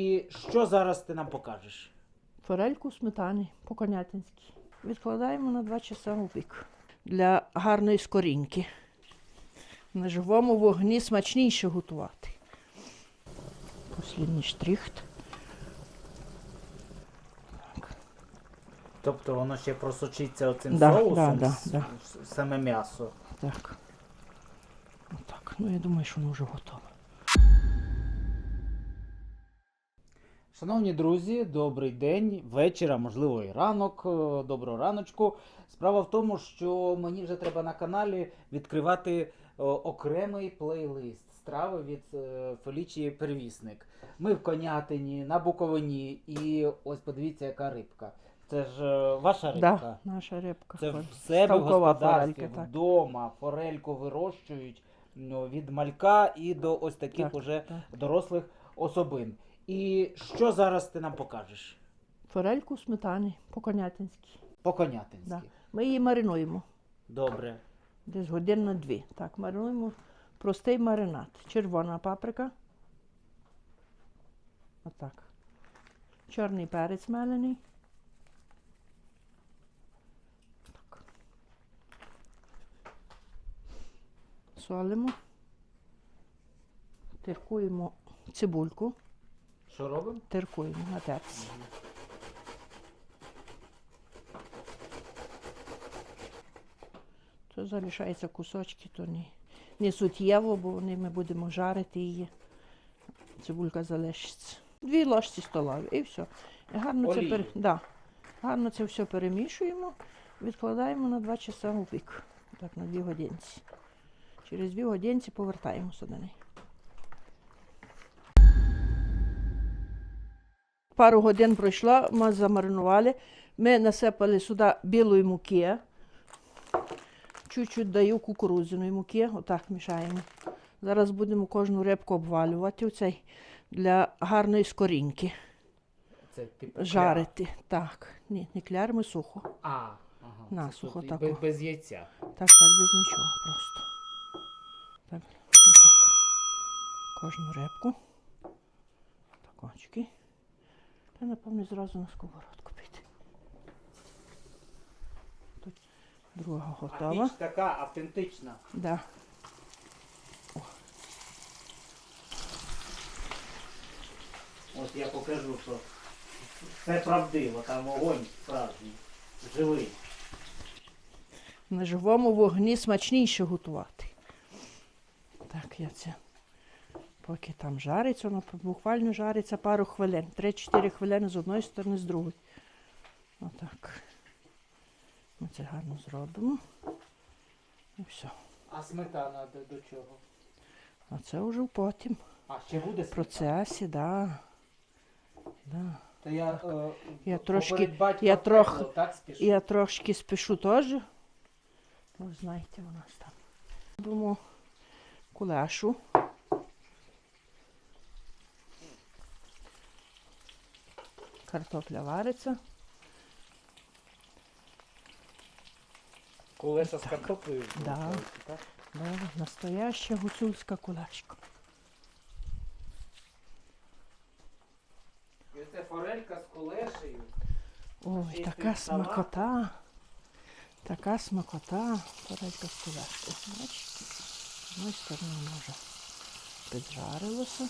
І що зараз ти нам покажеш? Форельку сметани по-конятинськи. Відкладаємо на 2 часа у вік для гарної скоріньки. На живому вогні смачніше готувати. Послідній штрихт. Тобто воно ще просочиться оцим Да, соусом, да, да, да. саме м'ясо. Так. Отак. Ну, я думаю, що воно вже готове. Шановні друзі, добрий день, вечір, а можливо і ранок. е, Доброго раночку. Справа в тому, що мені вже треба на каналі відкривати е, окремий плейлист страви від е, Фелічії Первісник. Ми в Конятині, на Буковині, і ось подивіться, яка рибка. Це ж ваша рибка. Да, наша рибка. Це в себе в господарстві, форелька, вдома форельку вирощують ну, від малька і до ось таких Так, уже так. дорослих особин. І що зараз ти нам покажеш? Форельку сметани по-конятинськи. По-конятинськи. Да. Ми її маринуємо. Добре. Десь годин на дві. Так, маринуємо простий маринад. Червона паприка. Отак. Чорний перець мелений. Так. Солимо. Тиркуємо цибульку. Що робимо? Тиркуємо на терці. То залишаються кусочки, то не, не суттєво, бо вони ми будемо жарити її. Цибулька залишиться. Дві ложці столові і все. Гарно, це, пере... да. гарно це все перемішуємо, відкладаємо на 2 часа у вік. Так, на 2 годинці. Через 2 годинці повертаємося до неї. Пару годин пройшло, ми замаринували. Ми насипали сюди білої муки. Чуть-чуть даю кукурудзяної муки, отак мішаємо. Зараз будемо кожну рибку обвалювати оцей для гарної скоріньки. Це типу Жарити. Так. Ні, не кляримо сухо. А, ага. На, Це сухо тут і тако. без, без яйця. Так, так, без нічого просто. Так, отак. Кожну рибку. Так, очки. Та, напевно, зразу на сковородку піти. Тут друга А готова. піч така автентична. Да. От я покажу, що це правдиво, там вогонь справжній, живий. На живому вогні смачніше готувати. Так, я це. Поки там жариться, воно буквально жариться пару хвилин. 3-4 хвилини з одної сторони, з другої. Отак. Ми це гарно зробимо. І все. А сметана до, до чого? А це вже потім. А ще буде В сметана? процесі, да. да. То я, е, Я трошки- я трох- пекло, так спішу? Я трошки спішу теж. Ви знаєте, у нас там. Робимо кулешу. Картопля вариться. Колеса з картоплею. Да. так? Да, настояща гуцульська кулешка. І це форелька з колешею. Ой, така смакота. Така смакота. Порядка з кулешкою. Бачите? Сторони воно вже піджарилося.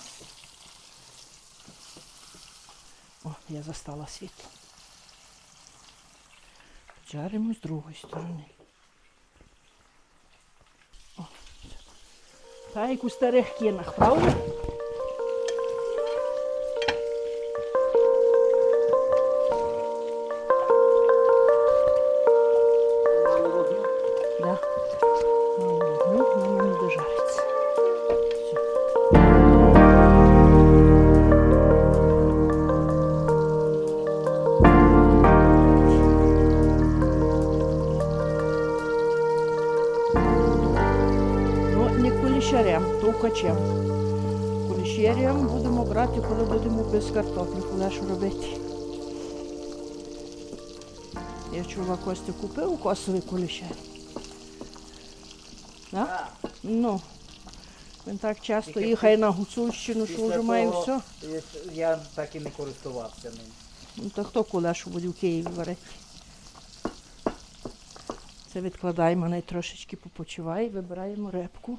О, я застала світло. Жаримо з другої сторони. О. Та як у старих кінах, правда? Кулішерем будемо брати, коли будемо без картоплі кулешу робити. Я чула, Костя купив косовий кулішер. Да? Ну, Він так часто їхає на Гуцульщину, що вже має все. Я так і не користувався ним. Ну то хто кулешу буде в Києві варити? Це відкладаємо, най трошечки попочиває, вибираємо репку.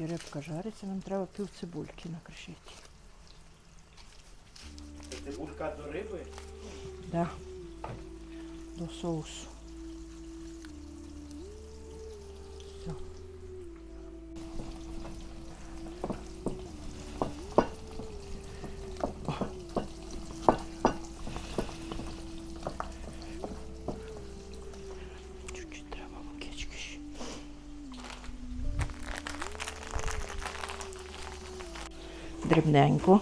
Поки рибка жариться, нам треба пів цибульки накришити. Цибулька до риби? Да. До соусу. Дрібненько,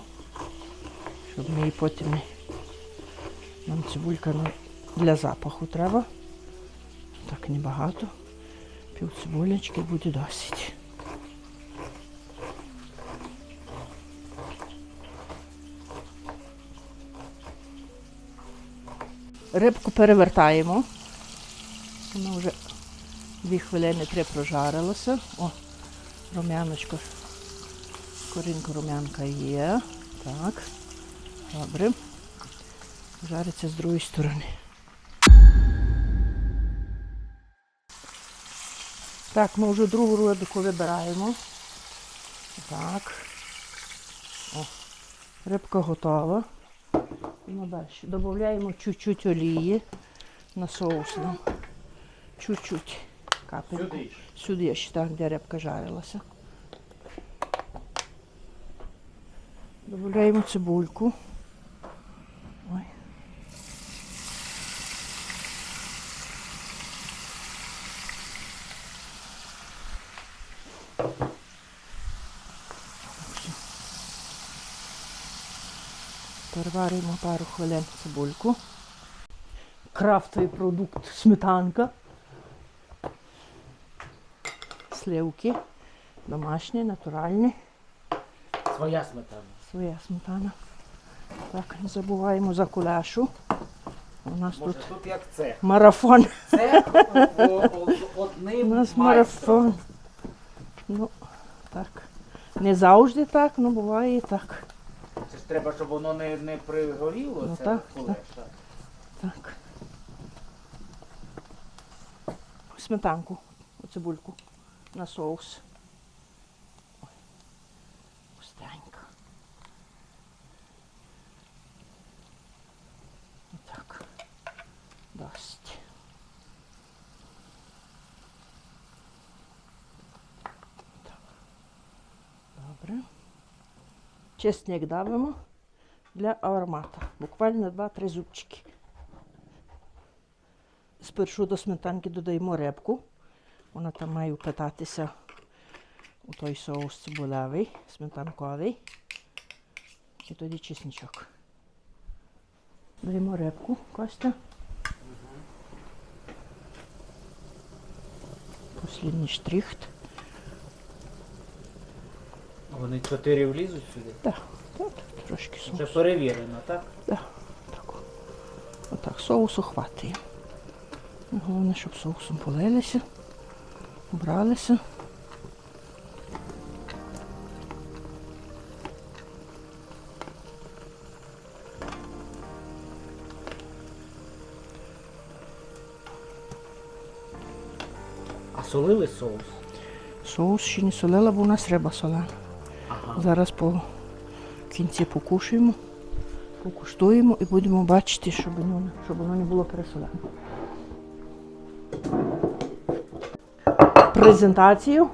щоб ми її потім нам цибулька ну, для запаху треба. Так небагато. Пів цибулечки буде досить. Рибку перевертаємо. Вона вже дві хвилини три прожарилася. О, рум'яночко. Корінка рум'янка є. Так. Добре жариться з другої сторони. Так, ми вже другу родику вибираємо. Так. О, рибка готова. Йдемо далі. Додаємо чуть-чуть олії на соус. Чуть-чуть. Капельку. Сюди ж. Сюди ще так, де рибка жарилася. Додаємо цибульку. Ой. Переваримо пару хвилин цибульку. Крафтовий продукт сметанка. Сливки. Домашні, натуральні. Своя сметана. Своя сметана. Так, не забуваємо за куляшу. У нас Може тут тут як це. марафон. Це о- о- У одним нас марафон. Ну, так. Не завжди так, ну буває і так. Це ж треба, щоб воно не, не пригоріло, Ну це так, кулеша. Так. Сметанку, цибульку на соус. Ой, Густенько. Отак. Досить. Так. Добре. Чесник давимо для аромата. Буквально 2-3 зубчики. Спершу до сметанки додаємо репку. Вона там має впитатися у той соус цибулевий, сметанковий. І тоді чесничок. Даємо репку, Костя. Послідній штрихт. Вони чотири влізуть сюди. Так, так, трошки соусу. Вже перевірено, так? Да, так. Отак, соусу хватить. Головне, щоб соусом полилися, убралися. А солили соус? Соус ще не солила, бо у нас риба солена. Зараз по кінці покушаємо, покуштуємо і будемо бачити, щоб воно, щоб воно не було пересолене. Презентацію.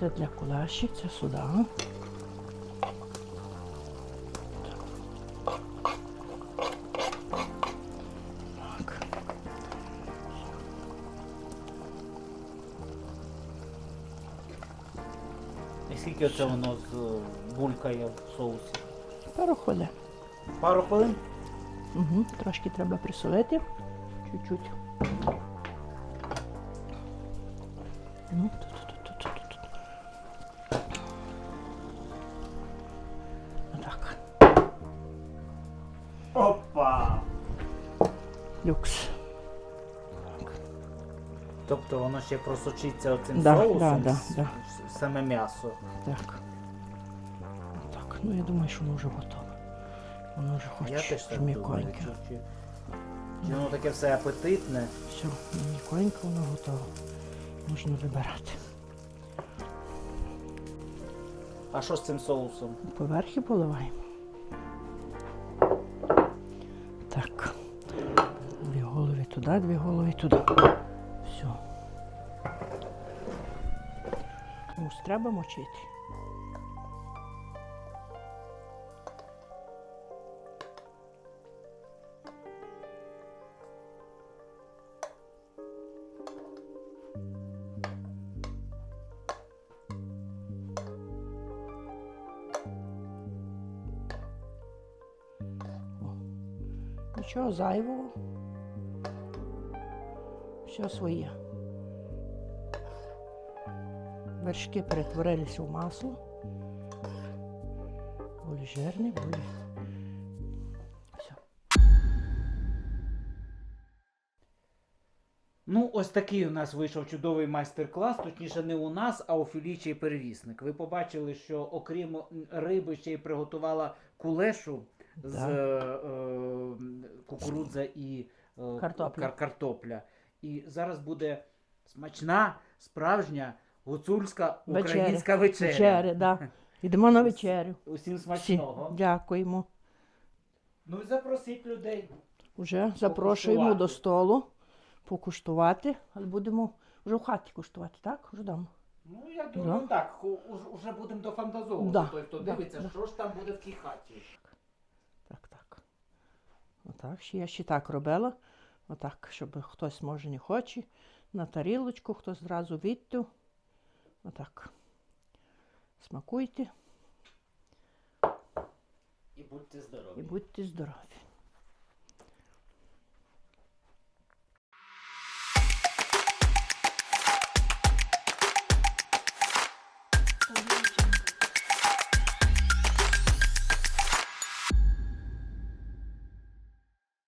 Це для кулаші, це сюди. скільки це воно з е, булькає в соусі? Пару хвилин. Пару хвилин? Угу, Трошки треба присолити. Чуть-чуть. Ну, тут, тут, тут, тут, тут. Отак. Опа! Люкс. Тобто воно ще просочиться оцим да, соусом? Да, да, да саме м'ясо. Так. Так, ну я думаю, що воно вже готове. Воно вже хоче Я теж так думаю. м'яконьке. Чи, чи, чи воно таке все апетитне. Все, м'яконько воно готове. Можна вибирати. А що з цим соусом? Поверхи поливаємо. Так. Дві голови туди, дві голови туди. Все. Мус треба мочити. Нічого зайвого. Все своє. Вершки перетворилися в масло. Були жирні, були. Все. Ну, ось такий у нас вийшов чудовий майстер-клас, точніше, не у нас, а у Фелічії перевісник. Ви побачили, що окрім риби ще й приготувала кулешу з Да. е, е, кукурудза і е, Картопля. кар- картопля. І зараз буде смачна, справжня гуцульська українська вечеря. Вечеря, да. Йдемо на вечерю. Усім Всі. смачного. Дякуємо. Ну і запросіть людей. Уже запрошуємо до столу покуштувати, але будемо вже в хаті куштувати, так? Вже дамо. Ну, я думаю, Да. так, уж- уже будемо дофантазовувати. Да, Той, хто да, дивиться, да. що ж там буде в тій хаті. Так, так. Отак, ще я ще так робила. Отак, щоб хтось може не хоче. На тарілочку, хтось зразу відтю. Отак. Смакуйте І будьте здорові. і будьте здорові.